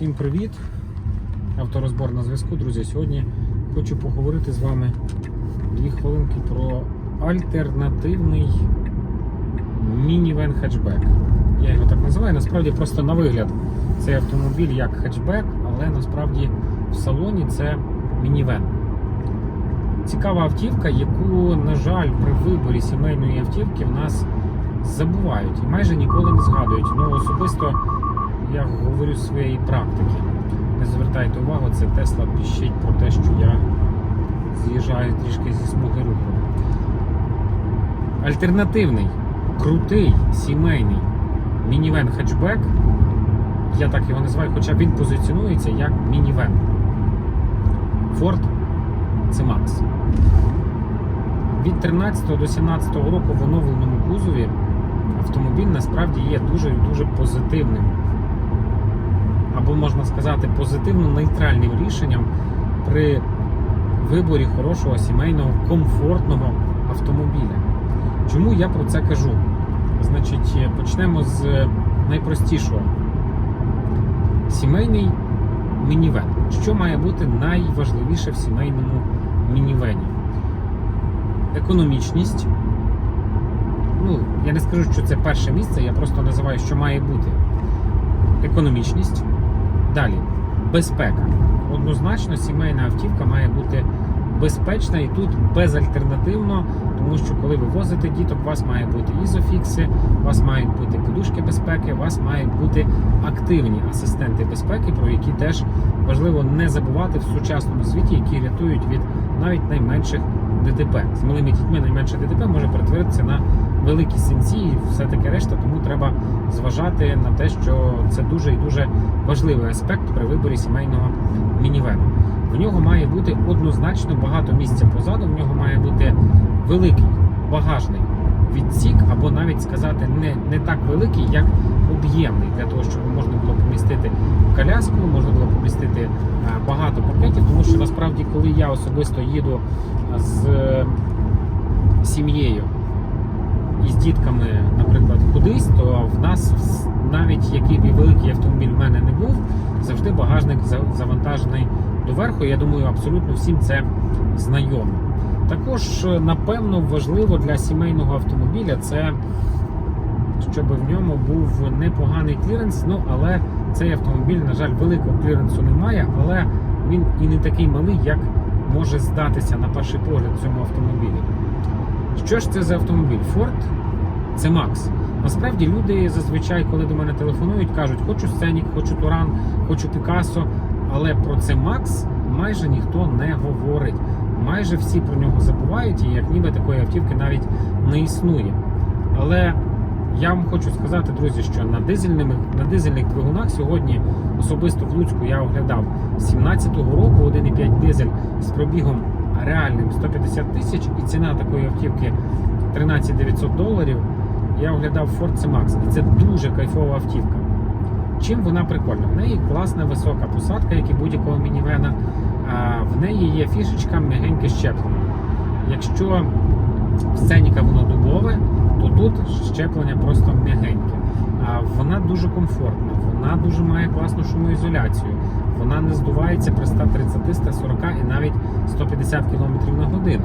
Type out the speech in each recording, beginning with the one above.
Всім привіт! Авторозбор на зв'язку. Друзі, сьогодні хочу поговорити з вами дві хвилинки про альтернативний мінівен хетчбек. Я його так називаю. Насправді просто на вигляд цей автомобіль як хетчбек, але насправді в салоні це мінівен. Цікава автівка, яку, на жаль, при виборі сімейної автівки в нас забувають і майже ніколи не згадують. Ну, особисто я говорю з своєї практики. Не звертайте увагу, це Тесла піщить про те, що я з'їжджаю трішки зі смуги руху. Альтернативний, крутий, сімейний мінівен хетчбек, я так його називаю, хоча він позиціонується як мінівен. Ford C-Max. Від 13 до 17 року в оновленому кузові автомобіль насправді є дуже дуже позитивним. Або можна сказати, позитивно-нейтральним рішенням при виборі хорошого сімейного комфортного автомобіля. Чому я про це кажу? Значить, почнемо з найпростішого. Сімейний мінівен. Що має бути найважливіше в сімейному мінівені? Економічність. Ну, я не скажу, що це перше місце, я просто називаю, що має бути. Економічність. Далі безпека. Однозначно, сімейна автівка має бути безпечна і тут безальтернативно, тому що коли ви возите діток, у вас має бути ізофікси, у вас мають бути подушки безпеки, у вас мають бути активні асистенти безпеки, про які теж важливо не забувати в сучасному світі, які рятують від навіть найменших ДТП. З малими дітьми найменше ДТП може перетворитися на великі синці і все таке решта, тому треба зважати на те, що це дуже і дуже важливий аспект при виборі сімейного мінівену. В нього має бути однозначно багато місця позаду, в нього має бути великий багажний відсік, або навіть сказати не, не так великий, як об'ємний, для того, щоб можна було помістити коляску, можна було помістити е, багато пакетів, тому що насправді, коли я особисто їду з е, сім'єю і з дітками, наприклад, кудись, то в нас навіть який б великий автомобіль в мене не був, завжди багажник завантажений доверху. Я думаю, абсолютно всім це знайомо. Також, е, напевно, важливо для сімейного автомобіля це, щоб в ньому був непоганий кліренс. Ну, але цей автомобіль, на жаль, великого кліренсу немає, але він і не такий малий, як може здатися на перший погляд цьому автомобілі. Що ж це за автомобіль? Ford це Max. Насправді люди зазвичай, коли до мене телефонують, кажуть, хочу Сценік, хочу Туран, хочу Пікассо, але про це Max майже ніхто не говорить. Майже всі про нього забувають, і як ніби такої автівки навіть не існує. Але я вам хочу сказати, друзі, що на дизельних, на дизельних двигунах сьогодні особисто в Луцьку я оглядав 17-го року 1,5 дизель з пробігом реальним 150 тисяч, і ціна такої автівки 13 900 доларів. Я оглядав Ford C-Max, і це дуже кайфова автівка. Чим вона прикольна? В неї класна висока посадка, як і будь-якого мінівена. В неї є фішечка м'ягеньке щеплення. Якщо в сценіка воно дубове, то тут щеплення просто м'ягеньке. Вона дуже комфортна, вона дуже має класну шумоізоляцію. Вона не здувається при 130, 140 і навіть 150 км на годину.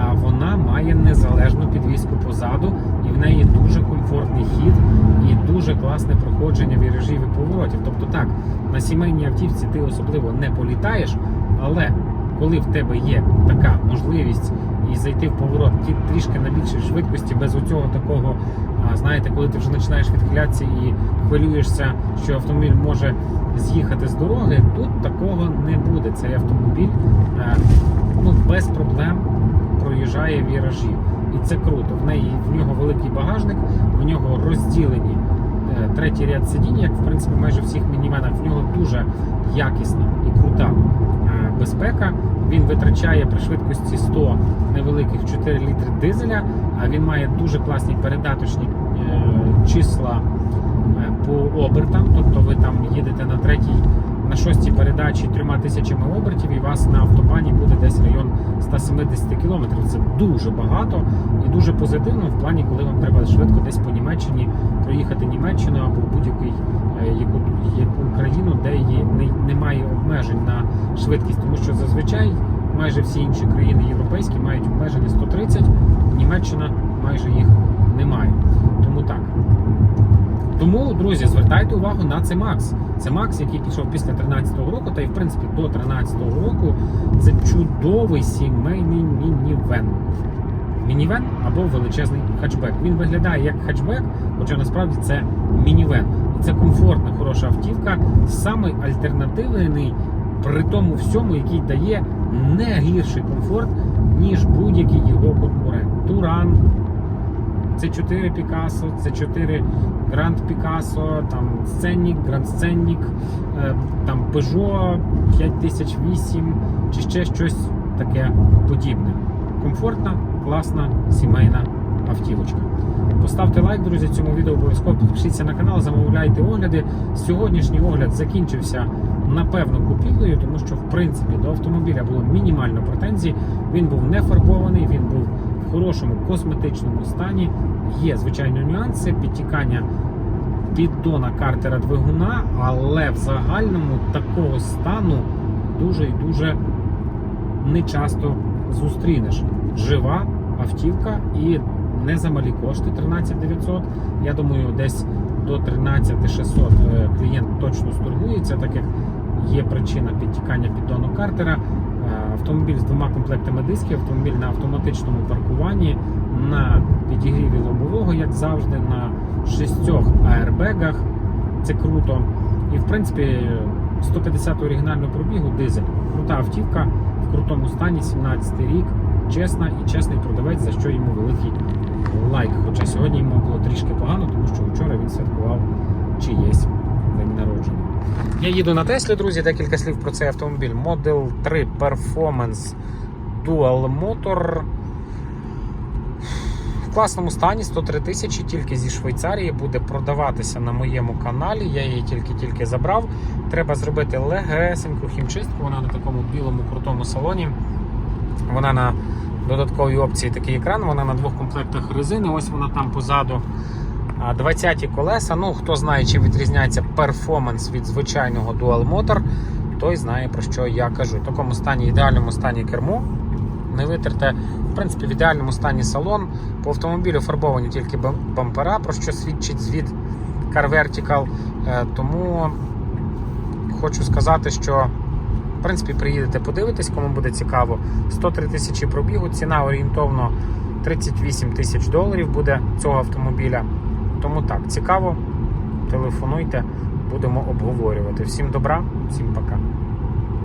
А вона має незалежну підвіску позаду, і в неї дуже комфортний хід і дуже класне проходження віражів і поворотів. Тобто так, на сімейній автівці ти особливо не політаєш, але коли в тебе є така можливість і зайти в поворот трішки на більшій швидкості, без оцього такого, знаєте, коли ти вже починаєш відхилятися і хвилюєшся, що автомобіль може з'їхати з дороги, тут такого не буде. Цей автомобіль е, ну, без проблем проїжджає віражі. І це круто. В неї в нього великий багажник, в нього розділені е, третій ряд сидінь, як в принципі майже всіх мінівенах. В нього дуже якісна і крута е, безпека. Він витрачає при швидкості 100 невеликих 4 літри дизеля, а він має дуже класні передаточні е, числа е, по обертам. Тобто ви там їдете на третій, на шостій передачі трьома тисячами обертів, і вас на автобані буде десь район 170 кілометрів. Це дуже багато і дуже позитивно в плані, коли вам треба швидко десь по Німеччині проїхати Німеччину або будь-який е, яку, яку країну, де є немає обмежень на швидкість, тому що зазвичай майже всі інші країни європейські мають обмеження 130, Німеччина майже їх немає. Тому так. Тому, друзі, звертайте увагу на C-Max. C-Max, який пішов після 13-го року, та й в принципі до 13-го року, це чудовий сімейний мінівен. Мінівен або величезний хетчбек. Він виглядає як хетчбек, хоча насправді це мінівен. І це комфортна, хороша автівка, самий альтернативний при тому всьому, який дає не гірший комфорт, ніж будь-який його конкурент. Туран, це 4 Picasso, це 4 Grand Picasso, там Scenic, Grand Scenic, е, там Peugeot 5008 чи ще щось таке подібне. Комфортна, класна, сімейна автівочка. Поставте лайк, друзі, цьому відео обов'язково підпишіться на канал, замовляйте огляди. Сьогоднішній огляд закінчився напевно купівлею, тому що в принципі до автомобіля було мінімально претензій. Він був не фарбований, він був в хорошому косметичному стані. Є звичайно нюанси, підтікання піддона картера двигуна, але в загальному такого стану дуже і дуже не часто зустрінеш. Жива автівка і не за малі кошти 13 900. Я думаю, десь до 13 600 е, клієнт точно сторгується, так як є причина підтікання піддону картера. Автомобіль з двома комплектами дисків, автомобіль на автоматичному паркуванні, на підігріві лобового, як завжди, на шістьох аербегах. Це круто. І в принципі 150 оригінального пробігу дизель. Крута автівка в крутому стані, 17 рік. Чесна і чесний продавець, за що йому великий лайк. Хоча сьогодні йому було трішки погано, тому що вчора він святкував чиєсь день народження. Я їду на Теслі, друзі. Декілька слів про цей автомобіль. Model 3 Performance Dual Motor. В класному стані 103 тисячі, тільки зі Швейцарії буде продаватися на моєму каналі. Я її тільки-тільки забрав. Треба зробити легесеньку хімчистку. Вона на такому білому крутому салоні. Вона на додатковій опції такий екран, вона на двох комплектах резини. Ось вона там позаду. 20 колеса. Ну, хто знає, чи відрізняється перформанс від звичайного Dual Motor, той знає про що я кажу. В такому стані, ідеальному стані кермо. Не витерте, в принципі, в ідеальному стані салон. По автомобілю фарбовані тільки бампера, про що свідчить звід Car Vertical. Е, Тому хочу сказати, що в принципі приїдете подивитись, кому буде цікаво. 103 тисячі пробігу, ціна орієнтовно 38 тисяч доларів буде цього автомобіля. Тому так, цікаво, телефонуйте, будемо обговорювати. Всім добра, всім пока.